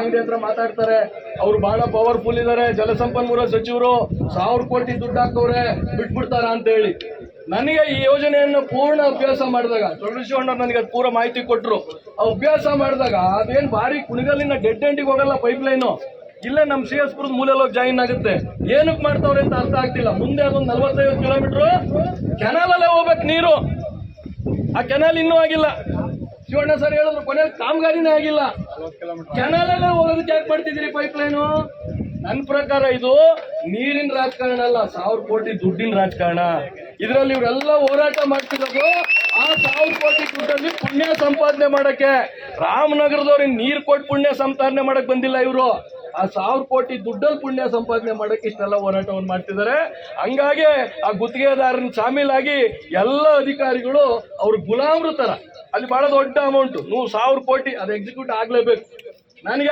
ಅಂಗಡಿ ಹತ್ರ ಮಾತಾಡ್ತಾರೆ. ಅವ್ರು ಬಹಳ ಪವರ್ಫುಲ್ ಇದಾರೆ. ಜಲಸಂಪನ್ಮೂಲ ಸಚಿವರು ಸಾವಿರ ಕೋಟಿ ದುಡ್ಡು ಹಾಕೋರೆ ಬಿಟ್ಬಿಡ್ತಾರ ಅಂತ ಹೇಳಿ ನನಗೆ ಈ ಯೋಜನೆಯನ್ನು ಪೂರ್ಣ ಅಭ್ಯಾಸ ಮಾಡಿದಾಗ ಚೊಡಶಿವಣ್ಣವ್ರು ನನಗೆ ಅದು ಪೂರ ಮಾಹಿತಿ ಕೊಟ್ಟರು ಅಭ್ಯಾಸ ಮಾಡಿದಾಗ ಅದೇನು ಭಾರಿ ಕುಣಿಗಲ್ಲಿನ ಡೆಡ್ ಎಂಡಿಗೆ ಹೋಗಲ್ಲ ಪೈಪ್ ಲೈನು ಇಲ್ಲೇ ನಮ್ಮ ಸಿ ಎಸ್ ಪುರದ ಮೂಲೆಲ್ಲೋಗಿ ಜಾಯಿನ್ ಆಗುತ್ತೆ. ಏನಕ್ಕೆ ಮಾಡ್ತಾವ್ರೆ ಅಂತ ಅರ್ಥ ಆಗ್ತಿಲ್ಲ. ಮುಂದೆ ಅದೊಂದು ನಲ್ವತ್ತೈವತ್ತು ಕಿಲೋಮೀಟರ್ ಕೆನಾಲಲ್ಲೇ ಹೋಗ್ಬೇಕು ನೀರು. ಆ ಕೆನಾಲ್ ಇನ್ನೂ ಆಗಿಲ್ಲ. ಶಿವಣ್ಣ ಸರ್ ಹೇಳಿದ್ರು ಕೊನೆ ಕಾಮಗಾರಿನೇ ಆಗಿಲ್ಲ. ಕೆನಲಲ್ಲೇ ಹೋಗೋದಕ್ಕೆ ಯಾಕೆ ಮಾಡ್ತಿದ್ದೀರಿ ಪೈಪ್ ಲೈನು ನನ್ನ ಪ್ರಕಾರ ಇದು ನೀರಿನ ರಾಜಕಾರಣ ಅಲ್ಲ ಸಾವಿರ ಕೋಟಿ ದುಡ್ಡಿನ ರಾಜಕಾರಣ. ಇದರಲ್ಲಿ ಇವರೆಲ್ಲ ಹೋರಾಟ ಮಾಡ್ತಿರೋದು ಆ ಸಾವಿರ ಕೋಟಿ ದುಡ್ಡಲ್ಲಿ ಪುಣ್ಯ ಸಂಪಾದನೆ ಮಾಡಕ್ಕೆ. ರಾಮನಗರದವ್ರಿಗೆ ನೀರು ಕೊಟ್ಟು ಪುಣ್ಯ ಸಂಪಾದನೆ ಮಾಡಕ್ ಬಂದಿಲ್ಲ ಇವರು. ಆ ಸಾವಿರ ಕೋಟಿ ದುಡ್ಡಲ್ಲಿ ಪುಣ್ಯ ಸಂಪಾದನೆ ಮಾಡಕ್ಕೆ ಇಷ್ಟೆಲ್ಲ ಹೋರಾಟವನ್ನು ಮಾಡ್ತಿದ್ದಾರೆ. ಹಂಗಾಗಿ ಆ ಗುತ್ತಿಗೆದಾರನ ಶಾಮೀಲಾಗಿ ಎಲ್ಲ ಅಧಿಕಾರಿಗಳು ಅವ್ರ ಗುಲಾಮ್ರ ತರ. ಅಲ್ಲಿ ಬಹಳ ದೊಡ್ಡ ಅಮೌಂಟ್ ನೂರು ಸಾವಿರ ಕೋಟಿ ಅದು ಎಕ್ಸಿಕ್ಯೂಟ್ ಆಗ್ಲೇಬೇಕು. ನನಗೆ